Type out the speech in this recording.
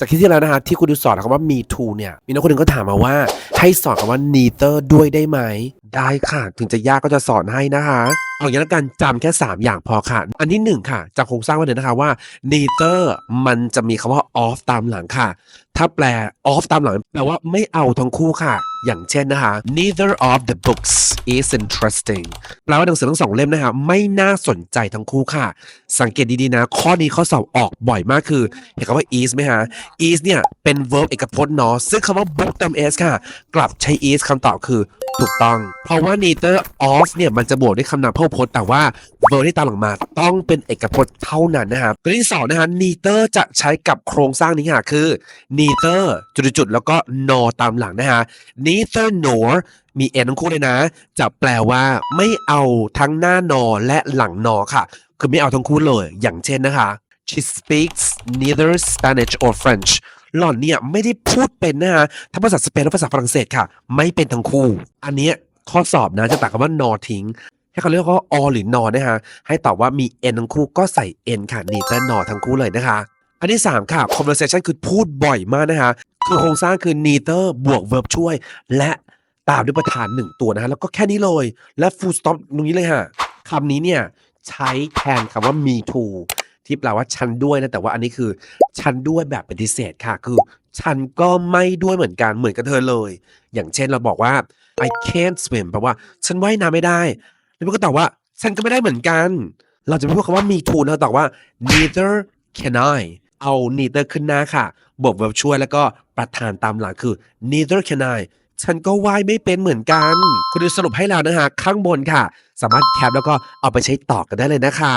จากที่ที่แล้วนะคะที่คุณดูสอนคำว่า me too เนี่ย มีน้องคนหนึ่งก็ถามมาว่า ให้สอนคำว่า neither ด้วยได้ไหม ได้ค่ะ ถึงจะยากก็จะสอนให้นะคะเอาอย่างนี้แล้วกันจำแค่ 3 อย่างพอค่ะ อันที่หนึ่งค่ะจากโครงสร้างไว้เลยนะคะว่า neither มันจะมีคำว่า off ตามหลังค่ะ ถ้าแปล off ตามหลังแปลว่าไม่เอาทั้งคู่ค่ะ อย่างเช่นนะคะ neither of the books is interesting แปลว่าหนังสือทั้งสองเล่มนะคะไม่น่าสนใจทั้งคู่ค่ะ สังเกตดีๆนะ ข้อนี้ข้อสอบออกบ่อยมากคือ เห็นคำว่า is ไหมฮะ is เนี่ยเป็น verb เอกพจน์เนาะซึ่งคำว่า book เติม s ค่ะ กลับใช้ is คำตอบคือถูกต้อง เพราะว่า neither of เนี่ยมันจะบวกด้วยคำนามพหูพจน์ แต่ว่า verb ที่ตามหลังมาต้องเป็นเอกพจน์เท่านั้นนะครับตัวที่สองนะฮะ neither จะใช้กับโครงสร้างนี้ค่ะคือ neither จุดๆแล้วก็ nor ตามหลังนะฮะ neither nor มี n ทั้งคู่เลยนะ จะแปลว่าไม่เอาทั้งหน้านอและหลังนอค่ะ คือไม่เอาทั้งคู่เลย อย่างเช่นนะคะ she speaks neither Spanish or French หล่อนเนี่ยไม่ได้พูดเป็นนะฮะทั้งภาษาสเปนและภาษาฝรั่งเศสค่ะ ไม่เป็นทั้งคู่ อันนี้ข้อสอบนะจะตัดคำว่า nor ทิ้ง ให้เขาเรียกว่า or หรือ nor นะฮะ ให้ตอบว่ามี n ทั้งคู่ก็ใส่ n ค่ะ neither nor ทั้งคู่เลยนะคะ อันที่ 3 ค่ะ conversation คือพูดบ่อยมากนะคะ คือโครงสร้างคือ neither บวก verb ช่วย และตามด้วยประธานหนึ่งตัวนะฮะ แล้วก็แค่นี้เลย และ full stop ตรงนี้เลยฮะคำนี้เนี่ยใช้แทนคำว่า me too ที่แปลว่าฉันด้วยนะ แต่ว่าอันนี้คือ ฉันด้วยแบบปฏิเสธค่ะ คือ ฉันก็ไม่ด้วยเหมือนกันเหมือนกับเธอเลย อย่างเช่นเราบอกว่า I can't swim แปลว่า ฉันว่ายน้ำไม่ได้ แล้วมันก็ตอบว่า ฉันก็ไม่ได้เหมือนกัน เราจะไม่พูดคำว่า me too นะตอบว่า neither can I เอา neither ขึ้นหน้าค่ะ บวก verb ช่วยแล้วก็ประธานตามหลังคือ neither can I ฉันก็ว่ายไม่เป็นเหมือนกัน คุณดูสรุปให้แล้วนะฮะ ข้างบนค่ะ สามารถแคปแล้วก็เอาไปใช้ต่อกันได้เลยนะคะ